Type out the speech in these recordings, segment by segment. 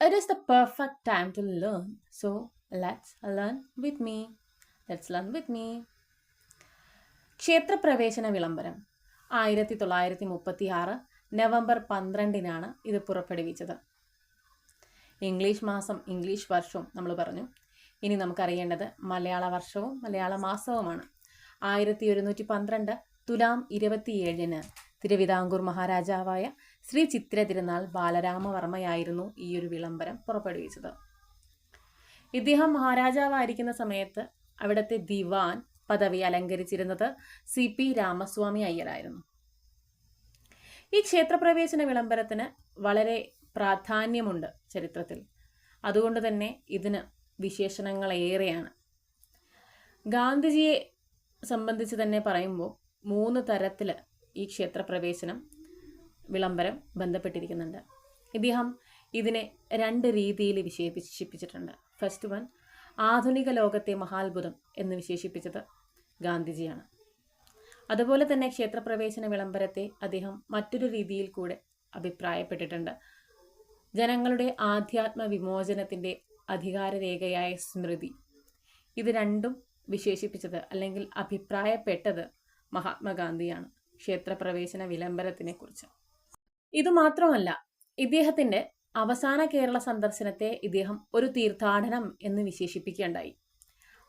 It is the perfect time to learn. So let's learn with me. Let's learn with me. ക്ഷേത്രപ്രവേശന വിളംബരം ആയിരത്തി തൊള്ളായിരത്തി മുപ്പത്തി ആറ് നവംബർ പന്ത്രണ്ടിനാണ് ഇത് പുറപ്പെടുവിച്ചത് ഇംഗ്ലീഷ് മാസം ഇംഗ്ലീഷ് വർഷവും നമ്മൾ പറഞ്ഞു ഇനി നമുക്കറിയേണ്ടത് മലയാള വർഷവും മലയാള മാസവുമാണ് ആയിരത്തി ഒരുന്നൂറ്റി പന്ത്രണ്ട് തുലാം ഇരുപത്തിയേഴിന് തിരുവിതാംകൂർ മഹാരാജാവായ ശ്രീ ചിത്ര തിരുനാൾ ബാലരാമവർമ്മയായിരുന്നു ഈ ഒരു വിളംബരം പുറപ്പെടുവിച്ചത്. ഇദ്ദേഹം മഹാരാജാവായിരിക്കുന്ന സമയത്ത് അവിടുത്തെ ദിവാൻ പദവി അലങ്കരിച്ചിരുന്നത് സി പി രാമസ്വാമി അയ്യരായിരുന്നു. ഈ ക്ഷേത്രപ്രവേശന വിളംബരത്തിന് വളരെ പ്രാധാന്യമുണ്ട് ചരിത്രത്തിൽ. അതുകൊണ്ട് തന്നെ ഇതിന് വിശേഷണങ്ങൾ ഏറെയാണ്. ഗാന്ധിജിയെ സംബന്ധിച്ച് തന്നെ പറയുമ്പോൾ മൂന്ന് തരത്തിൽ ഈ ക്ഷേത്രപ്രവേശനം വിളംബരം ബന്ധപ്പെട്ടിരിക്കുന്നുണ്ട്. ഇദ്ദേഹം ഇതിനെ രണ്ട് രീതിയിൽ വിശേഷിപ്പിച്ചിട്ടുണ്ട്. ഫസ്റ്റ് വൺ ആധുനിക ലോകത്തെ മഹാത്ഭുതം എന്ന് വിശേഷിപ്പിച്ചത് ഗാന്ധിജിയാണ്. അതുപോലെ തന്നെ ക്ഷേത്രപ്രവേശന വിളംബരത്തെ അദ്ദേഹം മറ്റൊരു രീതിയിൽ കൂടെ അഭിപ്രായപ്പെട്ടിട്ടുണ്ട്. ജനങ്ങളുടെ ആധ്യാത്മ വിമോചനത്തിന്റെ അധികാരരേഖയായ സ്മൃതി. ഇത് രണ്ടും വിശേഷിപ്പിച്ചത് അല്ലെങ്കിൽ അഭിപ്രായപ്പെട്ടത് മഹാത്മാഗാന്ധിയാണ്. ക്ഷേത്രപ്രവേശന വിളംബരത്തിനെ കുറിച്ച് ഇതുമാത്രമല്ല ഇദ്ദേഹത്തിന്റെ അവസാന കേരള സന്ദർശനത്തെ ഇദ്ദേഹം ഒരു തീർത്ഥാടനം എന്ന് വിശേഷിപ്പിക്കുകയുണ്ടായി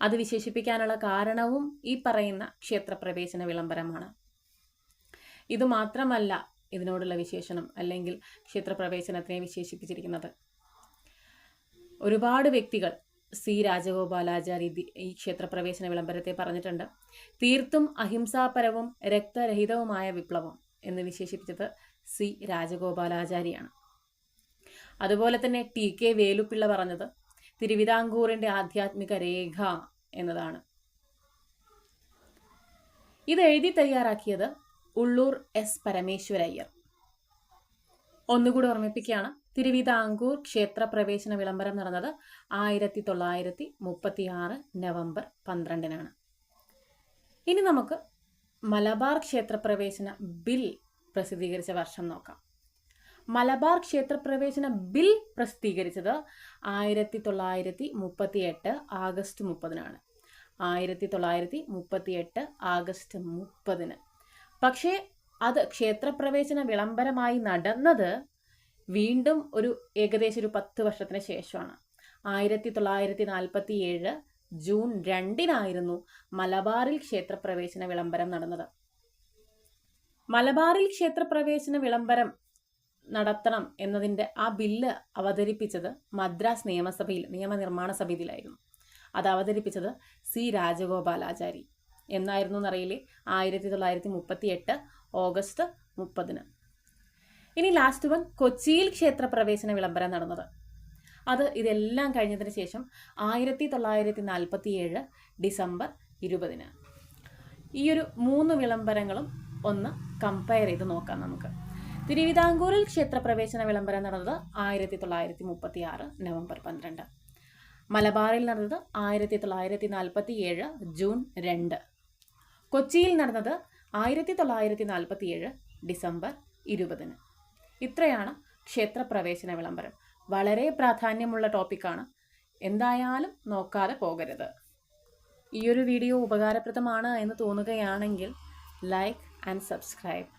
അത് വിശേഷിപ്പിക്കാനുള്ള കാരണവും ഈ പറയുന്ന ക്ഷേത്രപ്രവേശന വിളംബരമാണ്. ഇതുമാത്രമല്ല ഇതിനോടുള്ള വിശേഷണം അല്ലെങ്കിൽ ക്ഷേത്രപ്രവേശനത്തിനെ വിശേഷിപ്പിച്ചിരിക്കുന്നത്. ഒരുപാട് വ്യക്തികൾ സി രാജഗോപാലാചാരി ഈ ക്ഷേത്രപ്രവേശന വിളംബരത്തെ പറഞ്ഞിട്ടുണ്ട്. തീർത്തും അഹിംസാപരവും രക്തരഹിതവുമായ വിപ്ലവം എന്ന് വിശേഷിപ്പിച്ചത് സി രാജഗോപാലാചാരിയാണ്. അതുപോലെ തന്നെ ടി കെ വേലുപ്പിള്ള പറഞ്ഞത് തിരുവിതാംകൂറിന്റെ ആധ്യാത്മിക രേഖ എന്നതാണ്. ഇത് എഴുതി തയ്യാറാക്കിയത് ഉള്ളൂർ എസ് പരമേശ്വരയ്യർ. ഒന്നുകൂടി ഓർമ്മിപ്പിക്കുകയാണ്. തിരുവിതാംകൂർ ക്ഷേത്ര പ്രവേശന വിളംബരം നടന്നത് ആയിരത്തി തൊള്ളായിരത്തി മുപ്പത്തി ആറ് നവംബർ പന്ത്രണ്ടിനാണ്. ഇനി നമുക്ക് മലബാർ ക്ഷേത്രപ്രവേശന ബിൽ പ്രസിദ്ധീകരിച്ച വർഷം നോക്കാം. മലബാർ ക്ഷേത്രപ്രവേശന ബിൽ പ്രസിദ്ധീകരിച്ചത് ആയിരത്തി തൊള്ളായിരത്തി മുപ്പത്തി എട്ട് ആഗസ്റ്റ് മുപ്പതിനാണ്. ആയിരത്തി തൊള്ളായിരത്തി മുപ്പത്തി എട്ട് ആഗസ്റ്റ് മുപ്പതിന്. പക്ഷേ അത് ക്ഷേത്രപ്രവേശന വിളംബരമായി നടന്നത് വീണ്ടും ഒരു ഏകദേശം ഒരു പത്ത് വർഷത്തിന് ശേഷമാണ്. ആയിരത്തി തൊള്ളായിരത്തി നാൽപ്പത്തി ഏഴ് ജൂൺ രണ്ടിനായിരുന്നു മലബാറിൽ ക്ഷേത്രപ്രവേശന വിളംബരം നടന്നത്. മലബാറിൽ ക്ഷേത്രപ്രവേശന വിളംബരം നടത്തണം എന്നതിന്റെ ആ ബില്ല് അവതരിപ്പിച്ചത് മദ്രാസ് നിയമസഭയിൽ നിയമനിർമ്മാണ സമിതിയിലായിരുന്നു. അത് അവതരിപ്പിച്ചത് സി രാജഗോപാലാചാരി. എന്നായിരുന്നു എന്നറിയില്ലേ? ആയിരത്തി തൊള്ളായിരത്തി മുപ്പത്തി എട്ട് ഓഗസ്റ്റ് മുപ്പതിന്. ഇനി ലാസ്റ്റ് വൺ കൊച്ചിയിൽ ക്ഷേത്രപ്രവേശന വിളംബരം നടന്നത്. അത് ഇതെല്ലാം കഴിഞ്ഞതിന് ശേഷം ആയിരത്തി തൊള്ളായിരത്തി നാൽപ്പത്തി ഏഴ് ഡിസംബർ ഇരുപതിന്. ഈ ഒരു മൂന്ന് വിളംബരങ്ങളും ഒന്ന് കമ്പയർ ചെയ്ത് നോക്കാം നമുക്ക്. തിരുവിതാംകൂറിൽ ക്ഷേത്രപ്രവേശന വിളംബരം നടന്നത് ആയിരത്തി തൊള്ളായിരത്തി മുപ്പത്തി ആറ് നവംബർ പന്ത്രണ്ട്. മലബാറിൽ നടന്നത് ആയിരത്തി തൊള്ളായിരത്തി നാൽപ്പത്തി ഏഴ് ജൂൺ രണ്ട്. കൊച്ചിയിൽ നടന്നത് ആയിരത്തി തൊള്ളായിരത്തി നാൽപ്പത്തി ഏഴ് ഡിസംബർ ഇരുപതിന്. ഇത്രയാണ് ക്ഷേത്രപ്രവേശന വിളംബരം. വളരെ പ്രാധാന്യമുള്ള ടോപ്പിക്കാണ്. എന്തായാലും നോക്കാതെ പോകരുത്. ഈ ഒരു വീഡിയോ ഉപകാരപ്രദമാണ് എന്ന് തോന്നുകയാണെങ്കിൽ ലൈക്ക് ആൻഡ് സബ്സ്ക്രൈബ്.